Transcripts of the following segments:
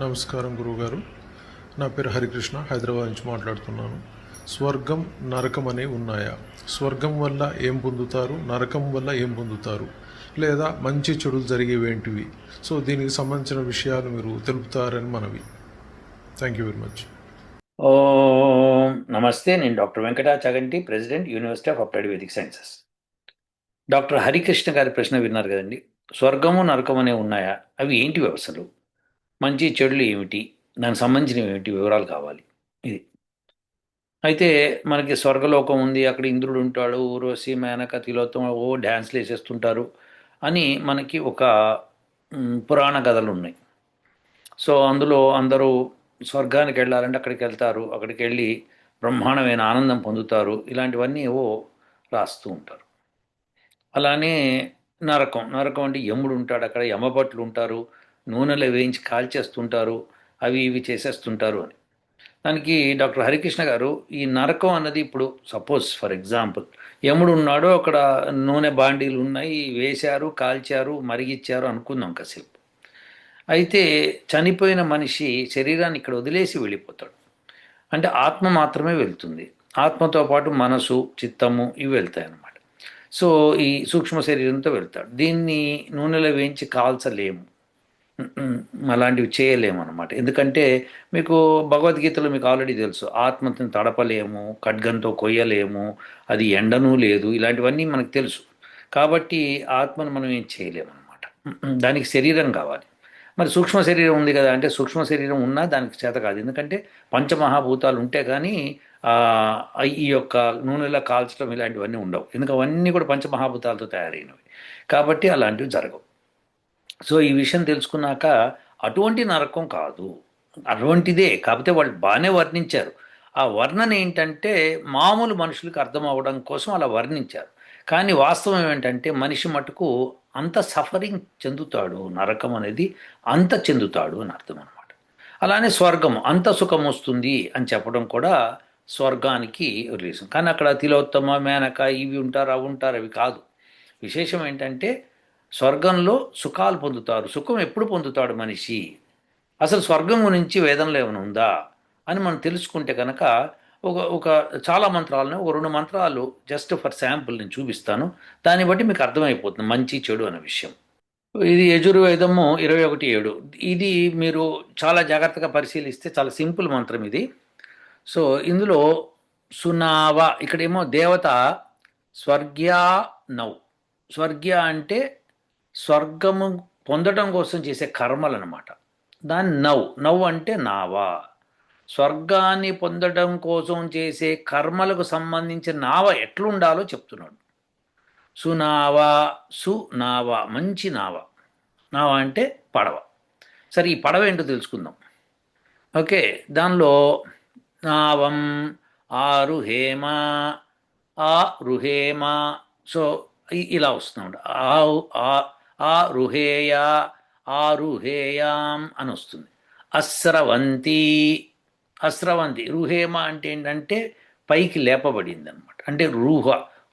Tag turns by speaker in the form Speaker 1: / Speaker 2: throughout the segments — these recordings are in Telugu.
Speaker 1: నమస్కారం గురువుగారు. నా పేరు హరికృష్ణ హైదరాబాద్ నుంచి మాట్లాడుతున్నాను. స్వర్గం నరకం అనేవి ఉన్నాయా? స్వర్గం వల్ల ఏం పొందుతారు? నరకం వల్ల ఏం పొందుతారు? లేదా మంచి చెడులు జరిగేవేంటివి సో దీనికి సంబంధించిన విషయాలు మీరు తెలుపుతారని మనవి. థ్యాంక్ యూ వెరీ మచ్
Speaker 2: నమస్తే నేను doctor Venkata Chaganti president university of applied Vedic sciences. Doctor Harikrishna గారి ప్రశ్న విన్నారు కదండి. స్వర్గము నరకం అనే ఉన్నాయా? అవి ఏంటి వ్యవస్థలు? మంచి చెడులు ఏమిటి? దానికి సంబంధించినవి ఏమిటి? వివరాలు కావాలి. ఇది. అయితే మనకి స్వర్గలోకం ఉంది అక్కడ ఇంద్రుడు ఉంటాడు ఊర్వశి మేనక తిలోత్తం ఓ డ్యాన్స్లు వేసేస్తుంటారు అని మనకి ఒక పురాణ కథలు ఉన్నాయి. సో అందులో అందరూ స్వర్గానికి వెళ్ళాలంటే అక్కడికి వెళ్తారు అక్కడికి వెళ్ళి బ్రహ్మాండమైన ఆనందం పొందుతారు ఇలాంటివన్నీ ఏవో రాస్తూ ఉంటారు. అలానే నరకం. నరకం అంటే యముడు ఉంటాడు అక్కడ యమభట్లు ఉంటారు నూనెలో వేయించి కాల్చేస్తుంటారు అవి ఇవి చేసేస్తుంటారు అని. దానికి డాక్టర్ హరికృష్ణ గారు ఈ నరకం అన్నది ఇప్పుడు సపోజ్ ఫర్ ఎగ్జాంపుల్ యముడు ఉన్నాడో అక్కడ నూనె బాండీలు ఉన్నాయి వేశారు కాల్చారు మరిగిచ్చారు అనుకుందాం కాసేపు. అయితే చనిపోయిన మనిషి శరీరాన్ని ఇక్కడ వదిలేసి వెళ్ళిపోతాడు. అంటే ఆత్మ మాత్రమే వెళ్తుంది. ఆత్మతో పాటు మనసు చిత్తము ఇవి వెళ్తాయి అన్నమాట. సో ఈ సూక్ష్మ శరీరంతో వెళ్తాడు. దీన్ని నూనెలో వేయించి కాల్చలేము. అలాంటివి చేయలేము అనమాట ఎందుకంటే మీకు భగవద్గీతలో మీకు ఆల్రెడీ తెలుసు ఆత్మని తడపలేము ఖడ్గంతో కొయ్యలేము అది ఎండను లేదు ఇలాంటివన్నీ మనకు తెలుసు. కాబట్టి ఆత్మను మనం ఏం చేయలేము అనమాట దానికి శరీరం కావాలి. మరి సూక్ష్మ శరీరం ఉంది కదా అంటే సూక్ష్మ శరీరం ఉన్నా దానికి చేత కాదు. ఎందుకంటే పంచమహాభూతాలు ఉంటే కానీ ఈ యొక్క నూనెలో కాల్చడం ఇలాంటివన్నీ ఉండవు. ఎందుకంటే అవన్నీ కూడా పంచమహాభూతాలతో తయారైనవి. కాబట్టి అలాంటివి జరగవు. సో ఈ విషయం తెలుసుకున్నాక అటువంటి నరకం కాదు. అటువంటిదే. కాకపోతే వాళ్ళు బాగానే వర్ణించారు. ఆ వర్ణన ఏంటంటే మామూలు మనుషులకు అర్థం అవ్వడం కోసం అలా వర్ణించారు. కానీ వాస్తవం ఏంటంటే మనిషి మటుకు అంత సఫరింగ్ చెందుతాడు. నరకం అనేది అంత చెందుతాడు అని అర్థం అనమాట అలానే స్వర్గం అంత సుఖం వస్తుంది అని చెప్పడం కూడా స్వర్గానికి రిలేషన్ కానీ అక్కడ తిలోత్తమ మేనక ఇవి ఉంటారు అవి ఉంటారు అవి కాదు. విశేషం ఏంటంటే స్వర్గంలో సుఖాలు పొందుతారు. సుఖం ఎప్పుడు పొందుతాడు మనిషి? అసలు స్వర్గం గురించి వేదంలో ఏమైనా ఉందా? అని మనం తెలుసుకుంటే కనుక ఒక ఒక చాలా మంత్రాలను ఒక రెండు మంత్రాలు జస్ట్ ఫర్ శాంపుల్ నేను చూపిస్తాను. దాన్ని బట్టి మీకు అర్థమైపోతుంది మంచి చెడు అనే విషయం. ఇది యజుర్వేదము ఇరవై ఒకటి ఏడు. ఇది మీరు చాలా జాగ్రత్తగా పరిశీలిస్తే చాలా సింపుల్ మంత్రం ఇది. సో ఇందులో సునావ ఇక్కడేమో దేవత స్వర్గ్యా నౌ. స్వర్గ్య అంటే స్వర్గము పొందడం కోసం చేసే కర్మలు అనమాట దాన్ని నవ్వు నవ్వు అంటే నావా. స్వర్గాన్ని పొందడం కోసం చేసే కర్మలకు సంబంధించిన నావ ఎట్లుండాలో చెప్తున్నాడు. సునావ సు నావ మంచి నావ. నావ అంటే పడవ. సరే ఈ పడవ ఏంటో తెలుసుకుందాం. ఓకే దానిలో నావం ఆరు హేమ ఆ రుహేమ సో ఇలా వస్తున్నాడు ఆ ఆ- రుహేయా రుహేయ ఆ రుహేయాం అని వస్తుంది అస్రవంతి అస్రవంతి రుహేమ అంటే ఏంటంటే పైకి లేపబడింది అనమాట అంటే రుహ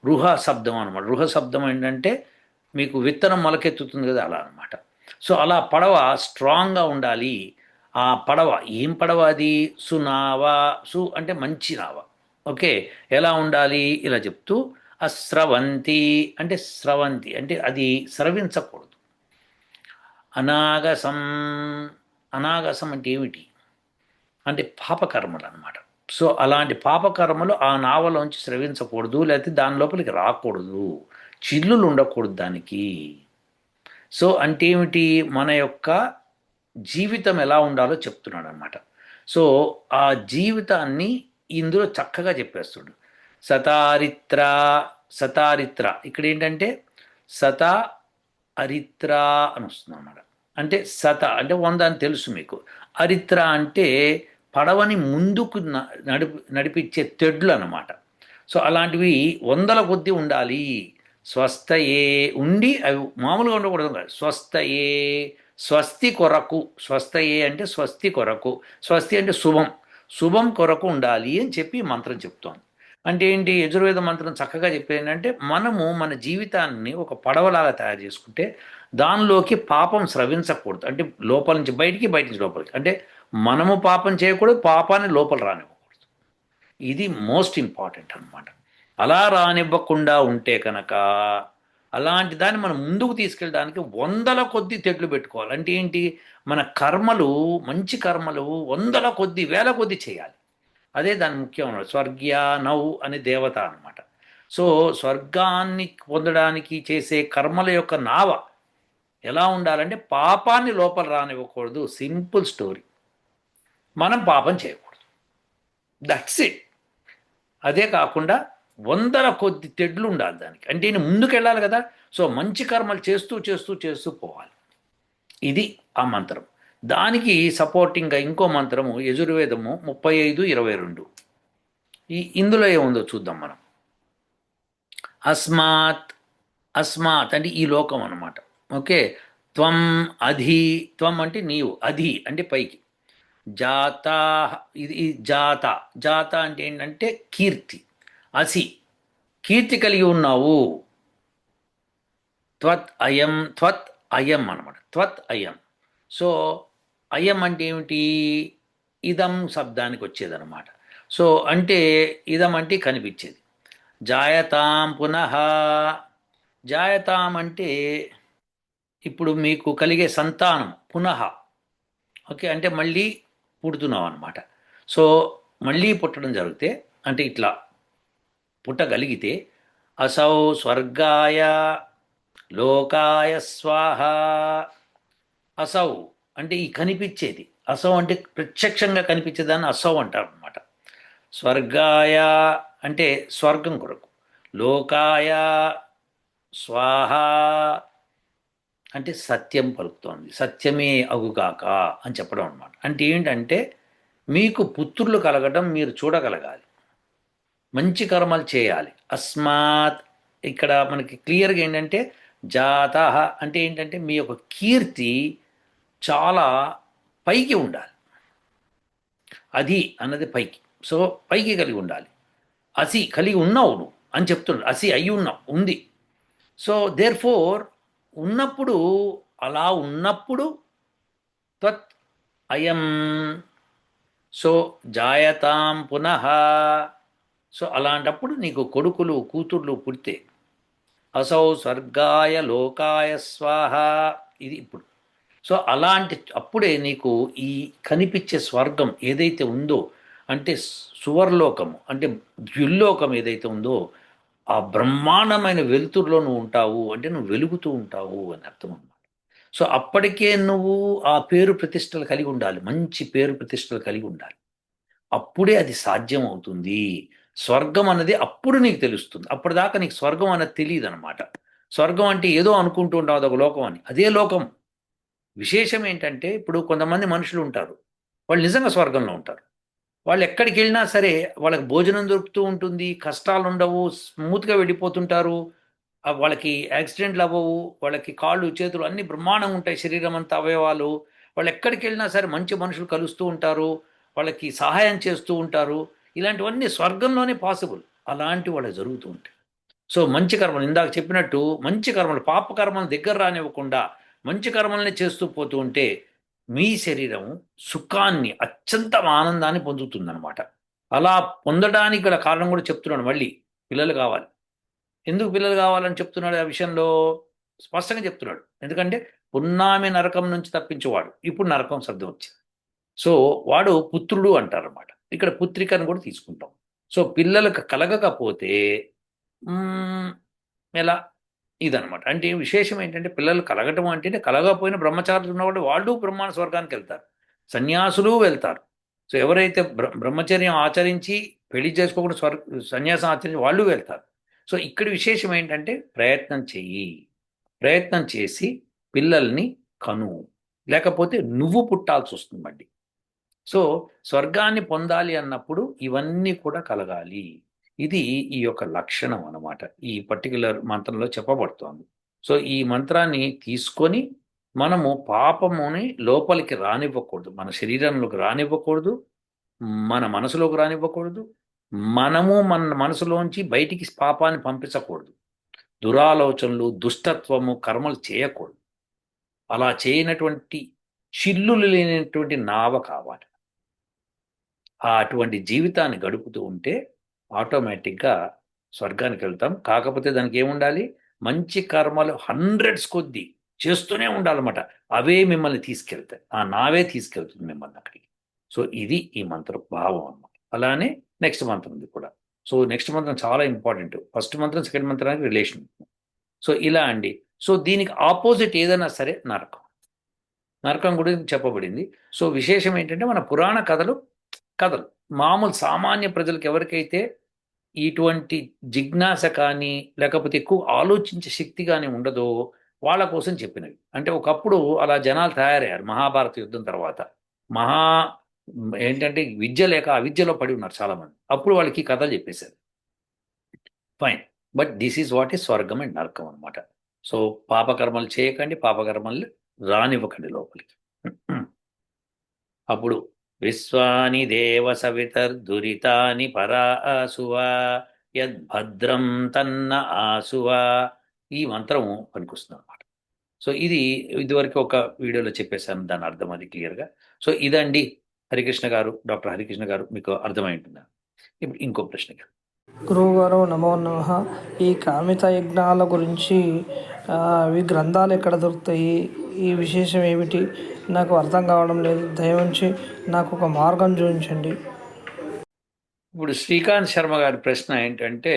Speaker 2: రుహ శబ్దం అనమాట. రుహ శబ్దం ఏంటంటే మీకు విత్తనం మొలకెత్తుతుంది కదా అలా అనమాట. సో అలా పడవ స్ట్రాంగ్గా ఉండాలి. ఆ పడవ ఏం పడవ అది? సునావా సు అంటే మంచి నావ ఓకే? ఎలా ఉండాలి? ఇలా చెప్తూ అస్రవంతి అంటే స్రవంతి అంటే అది స్రవించకూడదు. అనాగసం అనాగసం అంటే ఏమిటి? అంటే పాపకర్మలు అనమాట సో అలాంటి పాపకర్మలు ఆ నావలోంచి స్రవించకూడదు లేకపోతే దాని లోపలికి రాకూడదు. చిల్లులు ఉండకూడదు దానికి. సో అంటే ఏమిటి? మన యొక్క జీవితం ఎలా ఉండాలో చెప్తున్నాడు అనమాట సో ఆ జీవితాన్ని ఇందులో చక్కగా చెప్పేస్తాడు సతారిత్ర సతారిత్ర. ఇక్కడ ఏంటంటే సత అరిత్ర అని వస్తుంది అన్నమాట అంటే సత అంటే వంద అని తెలుసు మీకు. అరిత్ర అంటే పడవని ముందుకు న- నడిపి నడిపించే తెడ్లు అనమాట సో అలాంటివి వందల కొద్దీ ఉండాలి. స్వస్థయే ఉండి అవి మామూలుగా ఉండకూడదు కాదు. స్వస్థయే స్వస్తి కొరకు. స్వస్థయే అంటే స్వస్తి కొరకు. స్వస్తి అంటే శుభం. శుభం కొరకు ఉండాలి అని చెప్పి మంత్రం చెప్తోంది. అంటే ఏంటి? యజుర్వేద మంత్రం చక్కగా చెప్పేది ఏంటంటే మనము మన జీవితాన్ని ఒక పడవలాగా తయారు చేసుకుంటే దానిలోకి పాపం స్రవించకూడదు. అంటే లోపల నుంచి బయటికి బయట నుంచి లోపలికి. అంటే మనము పాపం చేయకూడదు పాపాన్ని లోపల రానివ్వకూడదు. ఇది మోస్ట్ ఇంపార్టెంట్ అన్నమాట. అలా రానివ్వకుండా ఉంటే కనుక అలాంటి దాన్ని మనం ముందుకు తీసుకెళ్ళడానికి వందల కొద్ది తెట్లు పెట్టుకోవాలి. అంటే ఏంటి? మన కర్మలు మంచి కర్మలు వందల కొద్ది వేల కొద్ది చేయాలి. అదే దాని ముఖ్యం స్వర్గ్య నౌ అనే దేవత అనమాట సో స్వర్గాన్ని పొందడానికి చేసే కర్మల యొక్క నావ ఎలా ఉండాలంటే పాపాన్ని లోపల రానివ్వకూడదు. Simple story. మనం పాపం చేయకూడదు. That's it. అదే కాకుండా వందల కొద్ది తెడ్లు ఉండాలి దానికి. అంటే నేను ముందుకు వెళ్ళాలి కదా. సో మంచి కర్మలు చేస్తూ చేస్తూ చేస్తూ పోవాలి. ఇది ఆ మంత్రం. దానికి సపోర్టింగ్గా ఇంకో మంత్రము యజుర్వేదము ముప్పై ఐదు ఇరవై రెండు. ఈ ఇందులో ఏముందో చూద్దాం మనం. అస్మాత్ అస్మాత్ అంటే ఈ లోకం అనమాట ఓకే? త్వం అధి త్వం అంటే నీవు అధి అంటే పైకి. జాత ఇది జాత. జాత అంటే ఏంటంటే కీర్తి అసి. కీర్తి కలిగి ఉన్నావు. త్వత్ అయం త్వత్ అయం అనమాట త్వత్ అయం. సో అయం అంటే ఏమిటి? ఇదం శబ్దానికి వచ్చేదన్నమాట. సో అంటే ఇదం అంటే కనిపించేది. జాయతాం పునః. జాయతాం అంటే ఇప్పుడు మీకు కలిగే సంతానం పునః. ఓకే అంటే మళ్ళీ పుడుతున్నాం అనమాట సో మళ్ళీ పుట్టడం జరిగితే అంటే ఇట్లా పుట్టగలిగితే అసౌ స్వర్గాయ లోకాయ స్వాహ. అసౌ అంటే ఈ కనిపించేది. అసౌ అంటే ప్రత్యక్షంగా కనిపించేదాన్ని అసౌ అంటారు అనమాట స్వర్గాయ అంటే స్వర్గం కొరకు. లోకాయ స్వాహ అంటే సత్యం పలుకుతోంది. సత్యమే అగుగాక అని చెప్పడం అనమాట అంటే ఏంటంటే మీకు పుత్రులు కలగడం మీరు చూడగలగాలి. మంచి కర్మలు చేయాలి. అస్మాత్ ఇక్కడ మనకి క్లియర్గా ఏంటంటే జాత అంటే ఏంటంటే మీ యొక్క కీర్తి చాలా పైకి ఉండాలి. అది అన్నది పైకి. సో పైకి కలిగి ఉండాలి. అసి కలిగి ఉన్నావు నువ్వు అని చెప్తున్నాడు అసి అయి ఉన్నావు ఉంది. సో దేర్ ఫోర్ ఉన్నప్పుడు అలా ఉన్నప్పుడు త్వత్ అయం. సో జాయతాం పునః. సో అలాంటప్పుడు నీకు కొడుకులు కూతుర్లు పుడితే అసౌ స్వర్గాయ లోకాయ స్వాహ. ఇది ఇప్పుడు. సో అలాంటి అప్పుడే నీకు ఈ కనిపించే స్వర్గం ఏదైతే ఉందో అంటే సువర్లోకము అంటే ద్యుల్లోకం ఏదైతే ఉందో ఆ బ్రహ్మాండమైన వెలుతురులో నువ్వు ఉంటావు అంటే నువ్వు వెలుగుతూ ఉంటావు అని అర్థం అన్నమాట. సో అప్పటికే నువ్వు ఆ పేరు ప్రతిష్టలు కలిగి ఉండాలి మంచి పేరు ప్రతిష్టలు కలిగి ఉండాలి. అప్పుడే అది సాధ్యం అవుతుంది. స్వర్గం అన్నది అప్పుడు నీకు తెలుస్తుంది. అప్పటిదాకా నీకు స్వర్గం అన్నది తెలియదు అనమాట స్వర్గం అంటే ఏదో అనుకుంటూ ఉంటావు అదొక లోకం అని. అదే లోకం. విశేషం ఏంటంటే ఇప్పుడు కొంతమంది మనుషులు ఉంటారు. వాళ్ళు నిజంగా స్వర్గంలో ఉంటారు. వాళ్ళు ఎక్కడికి వెళ్ళినా సరే వాళ్ళకి భోజనం దొరుకుతూ ఉంటుంది కష్టాలు ఉండవు స్మూత్గా వెళ్ళిపోతుంటారు. వాళ్ళకి యాక్సిడెంట్లు అవ్వవు వాళ్ళకి కాళ్ళు చేతులు అన్ని బ్రహ్మాండంగా ఉంటాయి శరీరం అంతా అవయవాలు. వాళ్ళు ఎక్కడికి వెళ్ళినా సరే మంచి మనుషులు కలుస్తూ ఉంటారు వాళ్ళకి సహాయం చేస్తూ ఉంటారు. ఇలాంటివన్నీ స్వర్గంలోనే పాసిబుల్. అలాంటి వాళ్ళు జరుగుతూ ఉంటాయి. సో మంచి కర్మలు ఇందాక చెప్పినట్టు మంచి కర్మలు పాప కర్మలు దగ్గర రానివ్వకుండా మంచి కర్మల్ని చేస్తూ పోతూ ఉంటే మీ శరీరం సుఖాన్ని అత్యంత ఆనందాన్ని పొందుతుందన్నమాట. అలా పొందడానికి గల కారణం కూడా చెప్తున్నాడు మళ్ళీ. పిల్లలు కావాలి. ఎందుకు పిల్లలు కావాలని చెప్తున్నాడు ఆ విషయంలో? స్పష్టంగా చెప్తున్నాడు. ఎందుకంటే పున్నామి నరకం నుంచి తప్పించేవాడు. ఇప్పుడు నరకం శబ్దం వచ్చింది. సో వాడు పుత్రుడు అంటారన్నమాట. ఇక్కడ పుత్రికను కూడా తీసుకుంటాం. సో పిల్లలకు కలగకపోతే ఎలా? ఇదనమాట అంటే విశేషం ఏంటంటే పిల్లలు కలగటం అంటే కలగపోయిన బ్రహ్మచారులు ఉన్నవాళ్ళు వాళ్ళు బ్రహ్మాండ స్వర్గానికి వెళ్తారు. సన్యాసులు వెళ్తారు. సో ఎవరైతే బ్ర బ్రహ్మచర్యం ఆచరించి పెళ్ళి చేసుకోకుండా స్వర్ సన్యాసం ఆచరించి వాళ్ళు వెళ్తారు. సో ఇక్కడ విశేషం ఏంటంటే ప్రయత్నం చెయ్యి. ప్రయత్నం చేసి పిల్లల్ని కను. లేకపోతే నువ్వు పుట్టాల్సి వస్తుంది మళ్ళీ. సో స్వర్గాన్ని పొందాలి అన్నప్పుడు ఇవన్నీ కూడా కలగాలి. ఇది ఈ యొక్క లక్షణం అనమాట ఈ పర్టికులర్ మంత్రంలో చెప్పబడుతోంది. సో ఈ మంత్రాన్ని తీసుకొని మనము పాపముని లోపలికి రానివ్వకూడదు. మన శరీరంలోకి రానివ్వకూడదు. మన మనసులోకి రానివ్వకూడదు. మనము మన మనసులోంచి బయటికి పాపాన్ని పంపించకూడదు. దురాలోచనలు దుష్టత్వము కర్మలు చేయకూడదు. అలా చేయనటువంటి చిల్లులు లేనటువంటి నావ కావాలి. అటువంటి జీవితాన్ని గడుపుతూ ఉంటే ఆటోమేటిక్గా స్వర్గానికి వెళ్తాం. కాకపోతే దానికి ఏముండాలి? మంచి కర్మలు హండ్రెడ్స్ కొద్దీ చేస్తూనే ఉండాలన్నమాట. అవే మిమ్మల్ని తీసుకెళ్తాయి. ఆ నావే తీసుకెళ్తుంది మిమ్మల్ని అక్కడికి. సో ఇది ఈ మంత్రం భావం అన్నమాట. అలానే నెక్స్ట్ మంత్రం ఉంది కూడా. సో నెక్స్ట్ మంత్రం చాలా ఇంపార్టెంట్. ఫస్ట్ మంత్రం సెకండ్ మంత్రానికి రిలేషన్. సో ఇలా అండి. సో దీనికి ఆపోజిట్ ఏదైనా సరే నరకం. నరకం గురించి చెప్పబడింది. సో విశేషం ఏంటంటే మన పురాణ కథలు కథలు. మామూలు సామాన్య ప్రజలకు ఎవరికైతే ఇటువంటి జిజ్ఞాస కానీ లేకపోతే ఎక్కువ ఆలోచించే శక్తి కానీ ఉండదో వాళ్ళ కోసం చెప్పినవి. అంటే ఒకప్పుడు అలా జనాలు తయారయ్యారు మహాభారత యుద్ధం తర్వాత. మహా ఏంటంటే విద్య లేక అవిద్యలో పడి ఉన్నారు చాలామంది. అప్పుడు వాళ్ళకి ఈ కథలు చెప్పేశారు. Fine but this is what is స్వర్గం అండ్ నరకం అనమాట సో పాపకర్మలు చేయకండి పాపకర్మలు రానివ్వకండి లోపలికి. అప్పుడు విశ్వాని దేవసవితర్దురితాని పరా ఆసువా యద్భద్రం తన్న ఆసువా. ఈ మంత్రం పనికొస్తుంది అనమాట సో ఇది ఇదివరకు ఒక వీడియోలో చెప్పేశాను దాని అర్థం అది క్లియర్గా. సో ఇదండి హరికృష్ణ గారు డాక్టర్ హరికృష్ణ గారు మీకు అర్థమై ఉంటుందా? ఇప్పుడు ఇంకో ప్రశ్న
Speaker 3: గురువుగారు నమో నమ. ఈ కామిత యజ్ఞాల గురించి అవి గ్రంథాలు ఎక్కడ దొరుకుతాయి? ఈ విశేషం ఏమిటి? నాకు అర్థం కావడం లేదు. దయవుంచి నాకు ఒక మార్గం చూపించండి.
Speaker 2: ఇప్పుడు శ్రీకాంత్ శర్మ గారి ప్రశ్న ఏంటంటే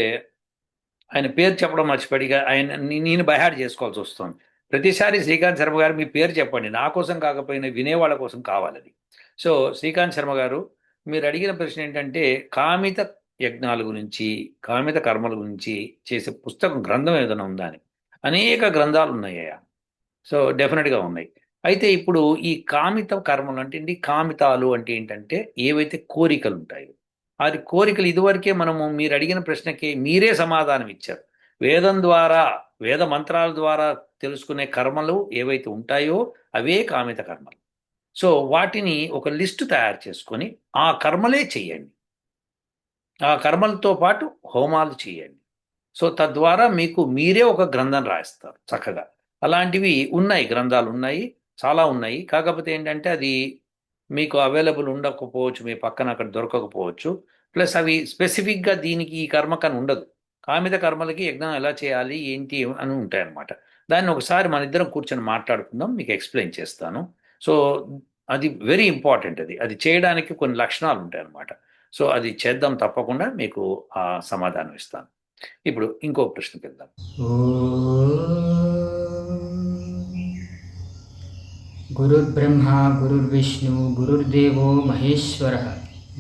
Speaker 2: ఆయన పేరు చెప్పడం మర్చిపడిగా ఆయన నేను బయహాడ్ చేసుకోవాల్సి వస్తుంది. ప్రతిసారి శ్రీకాంత్ శర్మ గారు మీ పేరు చెప్పండి. నా కోసం కాకపోయినా వినేవాళ్ళ కోసం కావాలని సో శ్రీకాంత్ శర్మ గారు మీరు అడిగిన ప్రశ్న ఏంటంటే కామిత యజ్ఞాల గురించి కామిత కర్మల గురించి చేసే పుస్తకం గ్రంథం ఏదైనా ఉందా అని. అనేక గ్రంథాలు ఉన్నాయ్యా సో డెఫినెట్గా ఉన్నాయి. అయితే ఇప్పుడు ఈ కామిత కర్మలు అంటే ఏంటి కామితాలు అంటే ఏంటంటే ఏవైతే కోరికలు ఉంటాయో అది కోరికలు ఇదివరకే మనము మీరు అడిగిన ప్రశ్నకి మీరే సమాధానం ఇచ్చారు. వేదం ద్వారా వేద మంత్రాల ద్వారా తెలుసుకునే కర్మలు ఏవైతే ఉంటాయో అవే కామిత కర్మలు. సో వాటిని ఒక లిస్టు తయారు చేసుకొని ఆ కర్మలే చేయండి. ఆ కర్మలతో పాటు హోమాలు చేయండి. సో తద్వారా మీకు మీరే ఒక గ్రంథం రాస్తారు చక్కగా. అలాంటివి ఉన్నాయి గ్రంథాలు ఉన్నాయి చాలా ఉన్నాయి. కాకపోతే ఏంటంటే అది మీకు అవైలబుల్ ఉండకపోవచ్చు మీ పక్కన అక్కడ దొరకకపోవచ్చు. ప్లస్ అవి స్పెసిఫిక్గా దీనికి ఈ కర్మకని ఉండదు. కామిత కర్మలకి యజ్ఞం ఎలా చేయాలి ఏంటి అని ఉంటాయి అన్నమాట దాన్ని ఒకసారి మన ఇద్దరం కూర్చొని మాట్లాడుకుందాం మీకు ఎక్స్ప్లెయిన్ చేస్తాను. సో అది వెరీ ఇంపార్టెంట్ అది. అది చేయడానికి కొన్ని లక్షణాలు ఉంటాయి అన్నమాట సో అది చేద్దాం తప్పకుండా మీకు ఆ సమాధానం ఇస్తాను. ఇప్పుడు ఇంకో ప్రశ్నకి వెళ్దాం.
Speaker 4: గురుర్బ్రహ్మ గురుర్విష్ణు గురుర్దేవో మహేశ్వర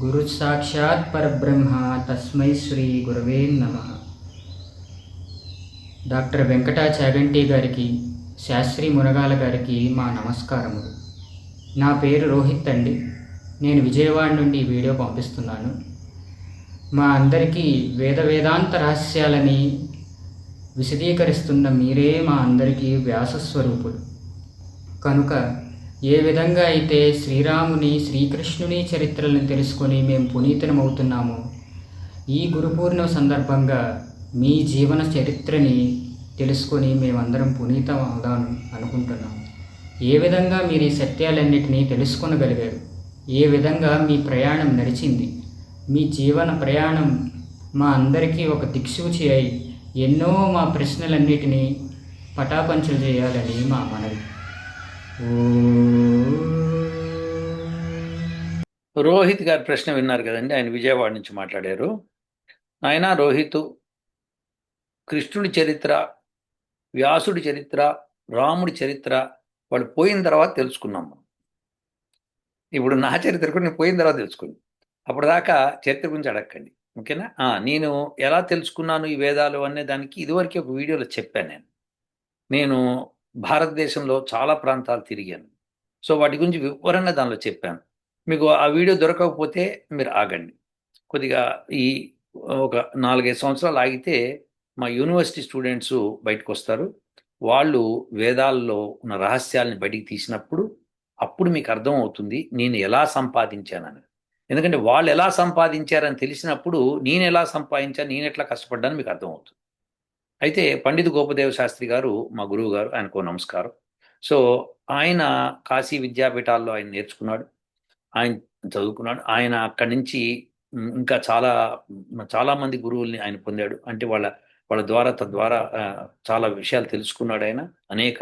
Speaker 4: గురుసాక్షాత్ పరబ్రహ్మ తస్మై శ్రీ గురవే నమ డాక్టర్ వెంకటా చాగంటి గారికి శాస్త్రి మునగాల గారికి మా నమస్కారములు. నా పేరు రోహిత్ అండి. నేను విజయవాడ నుండి ఈ వీడియో పంపిస్తున్నాను. మా అందరికీ వేద వేదాంత రహస్యాలని విశదీకరిస్తున్న మీరే మా అందరికీ వ్యాసస్వరూపుడు కనుక ఏ విధంగా అయితే శ్రీరాముని శ్రీకృష్ణుని చరిత్రలను తెలుసుకొని మేము పునీతనమవుతున్నామో ఈ గురు పూర్ణిమ సందర్భంగా మీ జీవన చరిత్రని తెలుసుకొని మేమందరం పునీతం అవుదాం అనుకుంటున్నాం. ఏ విధంగా మీరు ఈ సత్యాలన్నిటినీ తెలుసుకొనగలిగారు? ఏ విధంగా మీ ప్రయాణం నడిచింది? మీ జీవన ప్రయాణం మా అందరికీ ఒక దిక్సూచి అయి ఎన్నో మా ప్రశ్నలన్నిటినీ పటాపంచలు చేయాలని మా మనవి.
Speaker 2: రోహిత్ గారి ప్రశ్న విన్నారు కదండి. ఆయన విజయవాడ నుంచి మాట్లాడారు. ఆయన రోహిత్ కృష్ణుడి చరిత్ర వ్యాసుడి చరిత్ర రాముడి చరిత్ర వాళ్ళు పోయిన తర్వాత తెలుసుకున్నాం ఇప్పుడు నా చరిత్ర కూడా నేను పోయిన తర్వాత తెలుసుకుని అప్పటిదాకా చరిత్ర గురించి అడగండి ఓకేనా? నేను ఎలా తెలుసుకున్నాను ఈ వేదాలు అనే దానికి ఇదివరకే ఒక వీడియోలో చెప్పాను నేను. నేను భారతదేశంలో చాలా ప్రాంతాలు తిరిగాను. సో వాటి గురించి వివరంగా దానిలో చెప్పాను. మీకు ఆ వీడియో దొరకకపోతే మీరు ఆగండి. కొద్దిగా ఈ ఒక నాలుగైదు సంవత్సరాలు ఆగితే మా యూనివర్సిటీ స్టూడెంట్స్ బయటకు వస్తారు వాళ్ళు వేదాల్లో ఉన్న రహస్యాలను బయటికి తీసినప్పుడు అప్పుడు మీకు అర్థం అవుతుంది నేను ఎలా సంపాదించానని. ఎందుకంటే వాళ్ళు ఎలా సంపాదించారని తెలిసినప్పుడు నేను ఎలా సంపాదించాను నేను ఎట్లా కష్టపడ్డాను మీకు అర్థమవుతుంది. అయితే పండిత్ గోపదేవ శాస్త్రి గారు మా గురువు గారు ఆయనకు నమస్కారం. సో ఆయన కాశీ విద్యాపీఠాల్లో ఆయన నేర్చుకున్నాడు ఆయన చదువుకున్నాడు. ఆయన అక్కడి నుంచి ఇంకా చాలా చాలా మంది గురువుల్ని ఆయన పొందాడు. అంటే వాళ్ళ వాళ్ళ ద్వారా తద్వారా చాలా విషయాలు తెలుసుకున్నాడు ఆయన. అనేక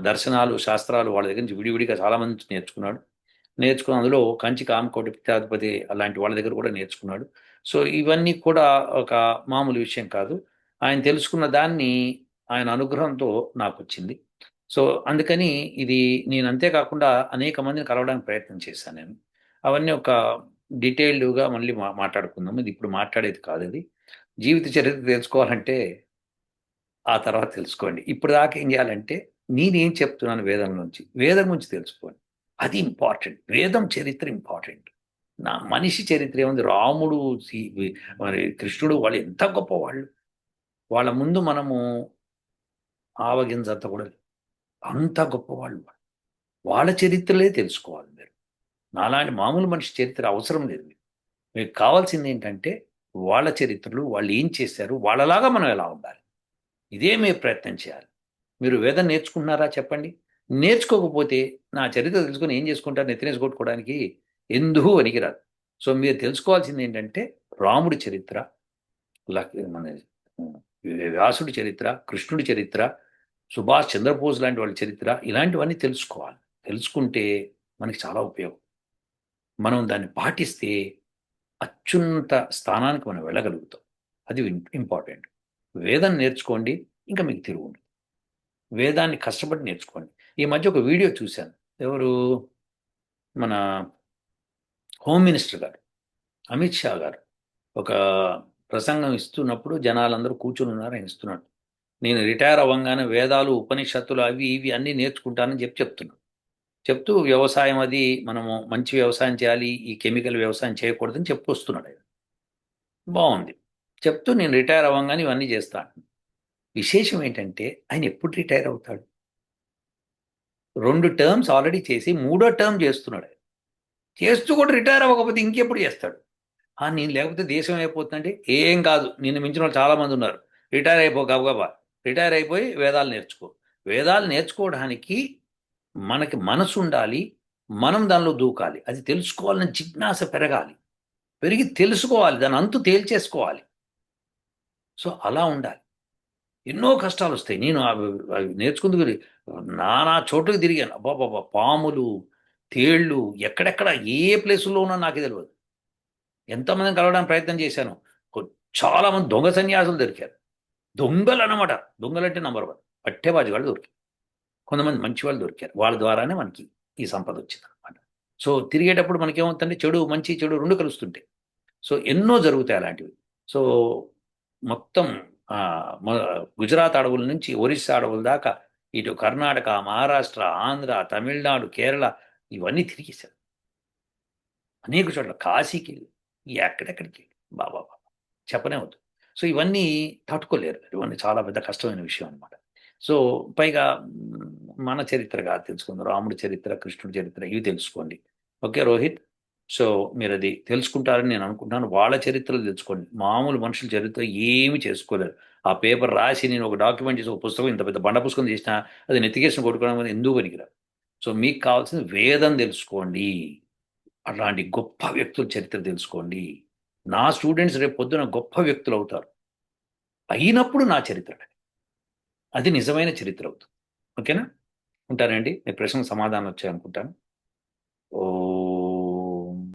Speaker 2: దర్శనాలు శాస్త్రాలు వాళ్ళ దగ్గర నుంచి విడివిడిగా చాలా మంది నేర్చుకున్నాడు. నేర్చుకున్న అందులో కంచి కామకోటి పిత్యాధిపతి అలాంటి వాళ్ళ దగ్గర కూడా నేర్చుకున్నాడు. సో ఇవన్నీ కూడా ఒక మామూలు విషయం కాదు. ఆయన తెలుసుకున్న దాన్ని ఆయన అనుగ్రహంతో నాకు వచ్చింది సో అందుకని ఇది నేను అంతేకాకుండా అనేక మందిని కలవడానికి ప్రయత్నం చేశాను నేను. అవన్నీ ఒక డీటెయిల్డ్గా మళ్ళీ మా మాట్లాడుకుందాం. ఇది ఇప్పుడు మాట్లాడేది కాదు ఇది. జీవిత చరిత్ర తెలుసుకోవాలంటే ఆ తర్వాత తెలుసుకోండి. ఇప్పుడు దాకా ఏం చేయాలంటే నేనేం చెప్తున్నాను వేదం నుంచి? వేదం గురించి తెలుసుకోండి. అది ఇంపార్టెంట్. వేదం చరిత్ర ఇంపార్టెంట్. నా మనిషి చరిత్ర ఏముంది? రాముడు సీ- మరి కృష్ణుడు వాళ్ళు ఎంత గొప్ప వాళ్ళు వాళ్ళ ముందు మనము ఆవగింజంత కూడా లేదు. అంత గొప్పవాళ్ళు వాళ్ళు. వాళ్ళ చరిత్రలే తెలుసుకోవాలి మీరు. నాలాంటి మామూలు మనిషి చరిత్ర అవసరం లేదు మీకు. మీకు కావాల్సింది ఏంటంటే వాళ్ళ చరిత్రలు వాళ్ళు ఏం చేశారు వాళ్ళలాగా మనం ఎలా ఉండాలి? ఇదే మీరు ప్రయత్నం చేయాలి. మీరు వేదం నేర్చుకుంటున్నారా చెప్పండి? నేర్చుకోకపోతే నా చరిత్ర తెలుసుకొని ఏం చేసుకుంటారు? నెత్తినేసి కొట్టుకోవడానికి ఎందుకు పనికిరాదు సో మీరు తెలుసుకోవాల్సింది ఏంటంటే రాముడి చరిత్ర లక్- మన వ్యాసుడి చరిత్ర కృష్ణుడి చరిత్ర సుభాష్ చంద్రబోస్ లాంటి వాళ్ళ చరిత్ర ఇలాంటివన్నీ తెలుసుకోవాలి. తెలుసుకుంటే మనకి చాలా ఉపయోగం. మనం దాన్ని పాటిస్తే అత్యున్నత స్థానానికి మనం వెళ్ళగలుగుతాం. అది ఇంపార్టెంట్. వేదం నేర్చుకోండి ఇంకా మీకు తిరుగు వేదాన్ని కష్టపడి నేర్చుకోండి. ఈ మధ్య ఒక వీడియో చూశాను. ఎవరు? మన హోమ్ మినిస్టర్ గారు అమిత్ షా గారు. ఒక ప్రసంగం ఇస్తున్నప్పుడు జనాలందరూ కూర్చుని ఉన్నారు ఆయన ఇస్తున్నాడు. నేను రిటైర్ అవ్వగానే వేదాలు ఉపనిషత్తులు అవి ఇవి అన్నీ నేర్చుకుంటానని చెప్పి చెప్తున్నాను చెప్తూ వ్యవసాయం అది మనము మంచి వ్యవసాయం చేయాలి ఈ కెమికల్ వ్యవసాయం చేయకూడదని చెప్పు వస్తున్నాడు ఆయన. బాగుంది. చెప్తూ నేను రిటైర్ అవ్వగానే ఇవన్నీ చేస్తాను విశేషం ఏంటంటే ఆయన ఎప్పుడు రిటైర్ అవుతాడు? రెండు టర్మ్స్ ఆల్రెడీ చేసి మూడో టర్మ్ చేస్తున్నాడు ఆయన. చేస్తూ కూడా రిటైర్ అవ్వకపోతే ఇంకెప్పుడు చేస్తాడు? నేను లేకపోతే దేశం అయిపోతుందంటే ఏం కాదు. నిన్ను మించిన వాళ్ళు చాలామంది ఉన్నారు. రిటైర్ అయిపో గబగబా రిటైర్ అయిపోయి వేదాలు నేర్చుకో. వేదాలు నేర్చుకోవడానికి మనకి మనసు ఉండాలి మనం దానిలో దూకాలి. అది తెలుసుకోవాలని జిజ్ఞాస పెరగాలి. పెరిగి తెలుసుకోవాలి దాని అంతు తేల్చేసుకోవాలి. సో అలా ఉండాలి. ఎన్నో కష్టాలు వస్తాయి. నేను అవి అవి నేర్చుకుందుకు నానా చోట్లకి తిరిగాను. అబ్బాబాబా పాములు తేళ్ళు ఎక్కడెక్కడ ఏ ప్లేసుల్లో ఉన్నా నాకు తెలియదు ఎంతమందిని కలవడానికి ప్రయత్నం చేశాను. చాలా మంది దొంగ సన్యాసులు దొరికారు. దొంగలు అన్నమాట దొంగలంటే నంబర్ వన్ పట్టేబాజు వాళ్ళు దొరికారు. కొంతమంది మంచి వాళ్ళు దొరికారు. వాళ్ళ ద్వారానే మనకి ఈ సంపద వచ్చింది అనమాట సో తిరిగేటప్పుడు మనకి చెడు మంచి చెడు రెండు కలుస్తుంటాయి. సో ఎన్నో జరుగుతాయి అలాంటివి. సో మొత్తం గుజరాత్ అడవుల నుంచి ఒరిస్సా అడవుల దాకా ఇటు కర్ణాటక మహారాష్ట్ర ఆంధ్ర తమిళనాడు కేరళ ఇవన్నీ తిరిగేశారు. అనేక చోట్ల కాశీకి వెళ్ళి ఎక్కడెక్కడికి? బాబా బాబా చెప్పనే వద్దు. సో ఇవన్నీ తట్టుకోలేరు. ఇవన్నీ చాలా పెద్ద కష్టమైన విషయం అనమాట సో పైగా మన చరిత్రగా తెలుసుకుందాం. రాముడి చరిత్ర కృష్ణుడి చరిత్ర ఇవి తెలుసుకోండి. ఓకే రోహిత్? సో మీరు అది తెలుసుకుంటారని నేను అనుకుంటున్నాను. వాళ్ళ చరిత్రలు తెలుసుకోండి. మామూలు మనుషుల చరిత్ర ఏమి చేసుకోలేరు. ఆ పేపర్ రాసి నేను ఒక డాక్యుమెంట్ చేసి ఒక పుస్తకం ఇంత పెద్ద బండ పుస్తకం చేసినా అది నెత్తికేసిన కొట్టుకోవడం ఎందుకు పనికిరా సో మీకు కావాల్సింది వేదం తెలుసుకోండి. అలాంటి గొప్ప వ్యక్తుల చరిత్ర తెలుసుకోండి. నా స్టూడెంట్స్ రేపు పొద్దున గొప్ప వ్యక్తులు అవుతారు. అయినప్పుడు నా చరిత్ర. అది నిజమైన చరిత్ర అవుతుంది. ఓకేనా? ఉంటానండి. మీ ప్రశ్నకు సమాధానం వచ్చాయనుకుంటాను. ఓ